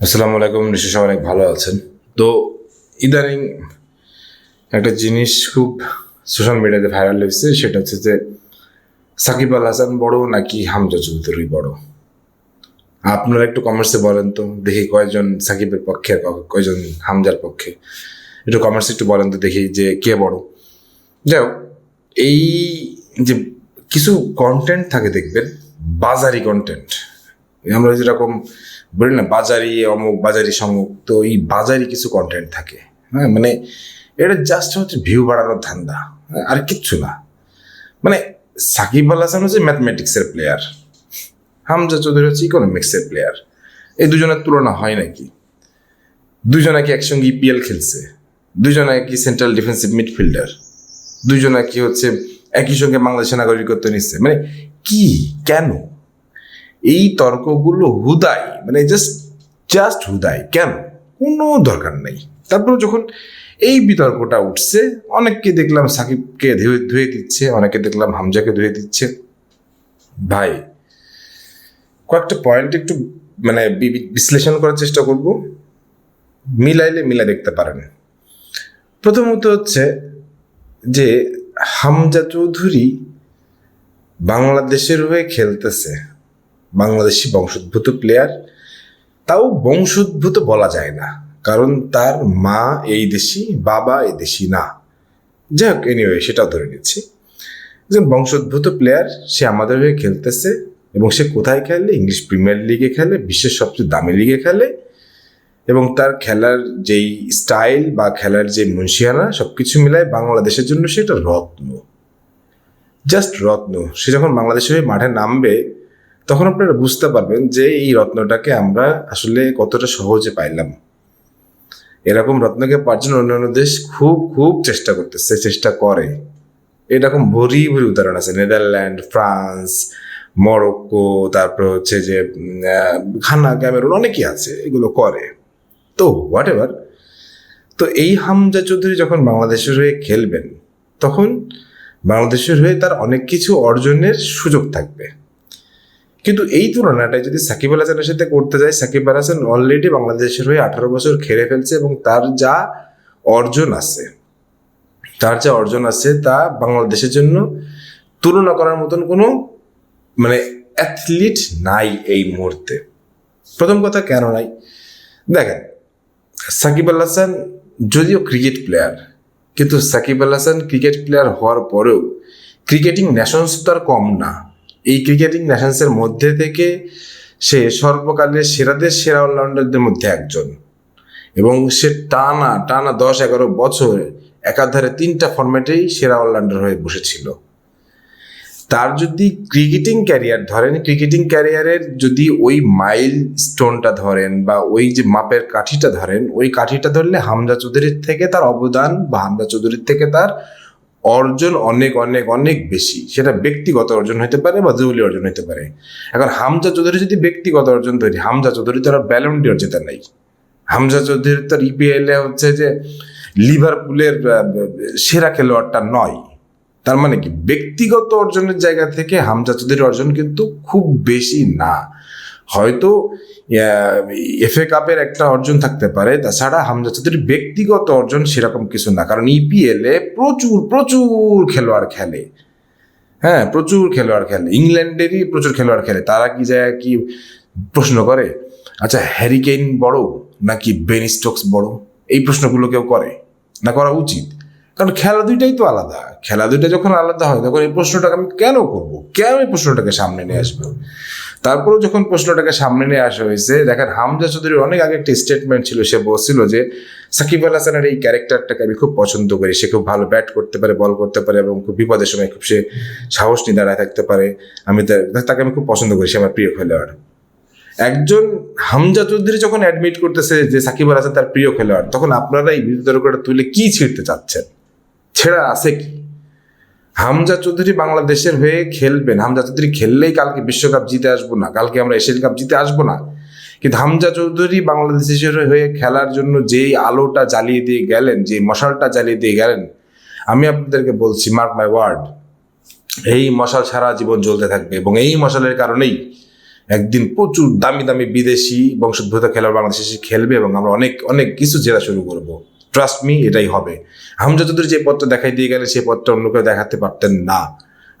আসসালামু আলাইকুম নিশ্চয় সবাই অনেক ভালো আছেন। তো ইদানিং একটা জিনিস খুব সোশ্যাল মিডিয়াতে ভাইরাল হয়েছে সেটা হচ্ছে যে সাকিব আল হাসান বড় নাকি হামজা চৌধুরী বড়? আপনারা একটু কমার্সে বলেন তো দেখি কয়জন সাকিবের পক্ষে কয়জন হামজার পক্ষে। একটু কমার্সে একটু বলেন তো দেখি যে কে বড়। যাই হোক, এই যে কিছু কন্টেন্ট থাকে দেখবেন বাজারি কন্টেন্ট আমরা যেরকম বলি না বাজারি অমুক বাজারি সমুক তো এই বাজারি কিছু কন্টেন্ট থাকে। হ্যাঁ মানে এটা জাস্ট হচ্ছে ভিউ বাড়ানোর ধান্দা। হ্যাঁ, আর কিচ্ছু না। মানে সাকিব আল হাসান হচ্ছে ম্যাথমেটিক্সের প্লেয়ার হামজা চৌধুরী হচ্ছে ইকোনমিক্সের প্লেয়ার এই দুজনের তুলনা হয় নাকি? দুজনে কি একসঙ্গে ইপিএল খেলছে? দুজনে কি সেন্ট্রাল ডিফেন্সিভ মিডফিল্ডার দুজনে কি হচ্ছে একই সঙ্গে বাংলাদেশের নাগরিকত্ব নিচ্ছে? মানে কি? কেন? এই তর্কগুলো হুদাই মানে জাস্ট জাস্ট হুদাই। কেন? কোনো দরকার নেই। তারপরে যখন এই বিতর্কটা উঠছে, অনেককে দেখলাম সাকিবকে ধুয়ে ধুয়ে দিচ্ছে অনেকে দেখলাম হামজাকে ধুয়ে দিচ্ছে। ভাই, কয়েকটা পয়েন্ট একটু মানে বিশ্লেষণ করার চেষ্টা করব। মিলাইলে মিলা দেখতে পারেন। প্রথমত হচ্ছে যে, হামজা চৌধুরী বাংলাদেশের হয়ে খেলতেছে। বাংলাদেশি বংশোদ্ভূত প্লেয়ার তাও বংশোদ্ভূত বলা যায় না। কারণ তার মা এই দেশি, বাবা এই দেশি না। যাই হোক এনিওয়ে সেটাও ধরে নিচ্ছি। যে বংশোদ্ভূত প্লেয়ার সে আমাদের হয়ে খেলতেছে এবং সে কোথায় খেলে? ইংলিশ প্রিমিয়ার লিগে খেলে, বিশ্বের সবচেয়ে দামি লিগে খেলে। এবং তার খেলার যেই স্টাইল বা খেলার যে মুন্সিয়ানা সব কিছু মিলায় বাংলাদেশের জন্য সেটা রত্ন। জাস্ট রত্ন। সে যখন বাংলাদেশের হয়ে মাঠে নামবে তখন আপনারা বুঝতে পারবেন যে এই রত্নটাকে আমরা আসলে কতটা সহজে পাইলাম। এরকম রত্নকে পাওয়ার জন্য অন্যান্য দেশ খুব খুব চেষ্টা করতেছে, চেষ্টা করে। এরকম ভরি ভরি উদাহরণ আছে, নেদারল্যান্ড, ফ্রান্স, মরক্কো, তারপর হচ্ছে যে ঘানা, ক্যামেরুন অনেকেই আছে, এগুলো করে। তো হোয়াট এভার তো এই হামজা চৌধুরী যখন বাংলাদেশের হয়ে খেলবেন, তখন বাংলাদেশের হয়ে তার অনেক কিছু অর্জনের সুযোগ থাকবে। কিন্তু এই তুলনাটা যদি সাকিব আল হাসানের সাথে করতে যায়, সাকিব আল হাসান অলরেডি বাংলাদেশের হয়ে আঠারো বছর খেলে ফেলছে এবং তার যা অর্জন আছে, তার যা অর্জন আছে তা বাংলাদেশের জন্য তুলনা করার মতন কোনো মানে অ্যাথলিট নাই এই মুহূর্তে। প্রথম কথা, কেন নাই? দেখেন, সাকিব আল হাসান যদিও ক্রিকেট প্লেয়ার কিন্তু সাকিব আল হাসান ক্রিকেট প্লেয়ার হওয়ার পরেও ক্রিকেটিং ন্যাশনস তো আর কম না। এই ক্রিকেটিং ন্যাশনসের মধ্যে থেকে সে সর্বকালের সেরাদের সেরা অলরাউন্ডারদের মধ্যে একজন। এবং সে টানা টানা দশ এগারো বছর একাধারে তিনটা ফরম্যাটেই সেরা অলরাউন্ডার হয়ে বসেছিল। তার যদি ক্রিকেটিং ক্যারিয়ার ধরেন ক্রিকেটিং ক্যারিয়ারের যদি ওই মাইল স্টোনটা ধরেন বা ওই যে মাপের কাঠিটা ধরেন, ওই কাঠিটা ধরলে হামজা চৌধুরীর থেকে তার অবদান বা হামজা চৌধুরীর থেকে তার অর্জন অনেক অনেক অনেক বেশি। সেটা ব্যক্তিগত অর্জন হতে পারে বা দলীয় অর্জন হতে পারে। এখন হামজা চৌধুরী যদি ব্যক্তিগত অর্জন তৈরি হামজা চৌধুরী তার ব্যালন্ডি অর্জিতা নাই। হামজা চৌধুরী তার ইপিএল এ হচ্ছে যে লিভারপুলের সেরা খেলোয়াড়টা নয়। তার মানে কি? ব্যক্তিগত অর্জনের জায়গা থেকে হামজা চৌধুরীর অর্জন কিন্তু খুব বেশি না। হয়তো এফএ কাপের একটা অর্জন থাকতে পারে। তাছাড়া হামজা চৌধুরীর ব্যক্তিগত অর্জন সেরকম কিছু না। কারণ ইপিএল এ প্রচুর প্রচুর খেলোয়াড় খেলে। হ্যাঁ প্রচুর খেলোয়াড় খেলে। ইংল্যান্ডেরই প্রচুর খেলোয়াড় খেলে। তারা কি যায় কি প্রশ্ন করে? আচ্ছা হ্যারিকেইন বড় নাকি বেন স্টোকস বড়? এই প্রশ্নগুলো কেউ করে? না, করা উচিত। কারণ খেলা দুইটাই তো আলাদা। খেলা দুইটা যখন আলাদা হয়, তখন এই প্রশ্নটাকে আমি কেন করব? কেন এই প্রশ্নটাকে সামনে নিয়ে আসব? তারপরেও যখন প্রশ্নটাকে সামনে নিয়ে আসা হয়েছে, দেখেন হামজা চৌধুরীর অনেক আগে একটা স্টেটমেন্ট ছিল, সে বলছিল যে, সাকিব আল হাসানের এই ক্যারেক্টারটাকে আমি খুব পছন্দ করি, সে খুব ভালো ব্যাট করতে পারে বল করতে পারে এবং খুব বিপদের সময় খুব সে সাহস নিয়ে দাঁড়ায় থাকতে পারে। আমি তাকে আমি খুব পছন্দ করি, সে আমার প্রিয় খেলোয়াড়। একজন হামজা চৌধুরী যখন অ্যাডমিট করতেছে যে সাকিব আল হাসান তার প্রিয় খেলোয়াড়, তখন আপনারা এই বিতর্কটা তুলে কি ছিঁড়তে চাচ্ছেন? ছেড়া আছে কি? হামজা চৌধুরী বাংলাদেশের হয়ে খেলবেন। হামজা চৌধুরী খেললেই কালকে বিশ্বকাপ জিতে আসব না। কালকে আমরা এশিয়ান কাপ জিতে আসব না। কিন্তু হামজা চৌধুরী বাংলাদেশের হয়ে খেলার জন্য যেই আলোটা জ্বালিয়ে দিয়ে গেলেন যে মশালটা জ্বালিয়ে দিয়ে গেলেন, আমি আপনাদেরকে বলছি মার্ক মাই ওয়ার্ড এই মশাল সারা জীবন জ্বলতে থাকবে। এবং এই মশালের কারণেই একদিন প্রচুর দামি দামি বিদেশি বংশোদ্ভূত খেলোয়াড় বাংলাদেশে খেলবে এবং আমরা অনেক অনেক কিছু জেরা শুরু করব। ট্রাস্ট মি এটাই হবে। হামজা যে পথটা দেখাই দিয়ে গেলে, সেই পথটা অন্য কেউ দেখাতে পারতেন না।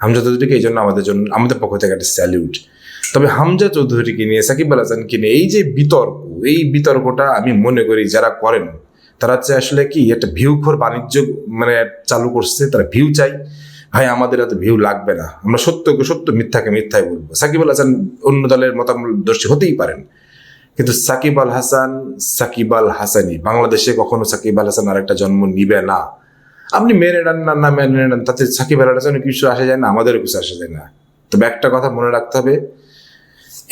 হামজা চৌধুরীকে এই জন্য আমাদের জন্য, আমাদের পক্ষ থেকে একটা স্যালিউট তবে হামজা চৌধুরীকে নিয়ে, সাকিব আল হাসানকে নিয়ে, এই যে বিতর্ক, এই বিতর্কটা আমি মনে করি যারা করেন, তারা হচ্ছে আসলে কি, একটা ভিউ খোর বাণিজ্য মানে চালু করছে, তারা ভিউ চাই। ভাই, আমাদের এত ভিউ লাগবে না। আমরা সত্যকে সত্য মিথ্যাকে মিথ্যাই বলব। সাকিব আল হাসান অন্য দলের মতামতদর্শী হতেই পারেন। কিন্তু সাকিব আল হাসান, সাকিব আল হাসানি, বাংলাদেশে কখনো সাকিব আল হাসান আরেকটা জন্ম নিবে না। আপনি মেনে নেন না না মেনে নেন, তাতে সাকিব আল হাসানের কিছু আসে যায় না, আমাদেরও কিছু আসে যায় না। তবে একটা কথা মনে রাখতে হবে,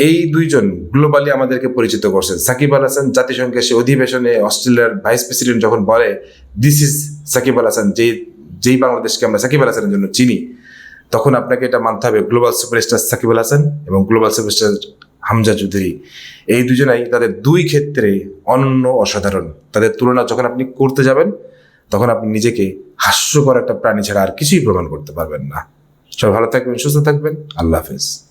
এই দুইজন গ্লোবালি আমাদেরকে পরিচিত করছেন। সাকিব আল হাসান জাতিসংঘের সে অধিবেশনে অস্ট্রেলিয়ার ভাইস প্রেসিডেন্ট যখন বলে দিস ইজ সাকিব আল হাসান যে যেই বাংলাদেশকে আমরা সাকিব আল হাসানের জন্য চিনি, তখন আপনাকে এটা মানতে হবে গ্লোবাল সুপারস্টার সাকিব আল হাসান এবং গ্লোবাল সুপারস্টার হামজা চৌধুরী। এই দুজনাই তাদের দুই ক্ষেত্রে অনন্য অসাধারণ। তাদের তুলনা যখন আপনি করতে যাবেন, তখন আপনি নিজেকে হাস্যকর একটা প্রাণী ছাড়া আর কিছুই প্রমাণ করতে পারবেন না। সবাই ভালো থাকবেন, সুস্থ থাকবেন। আল্লাহ হাফেজ।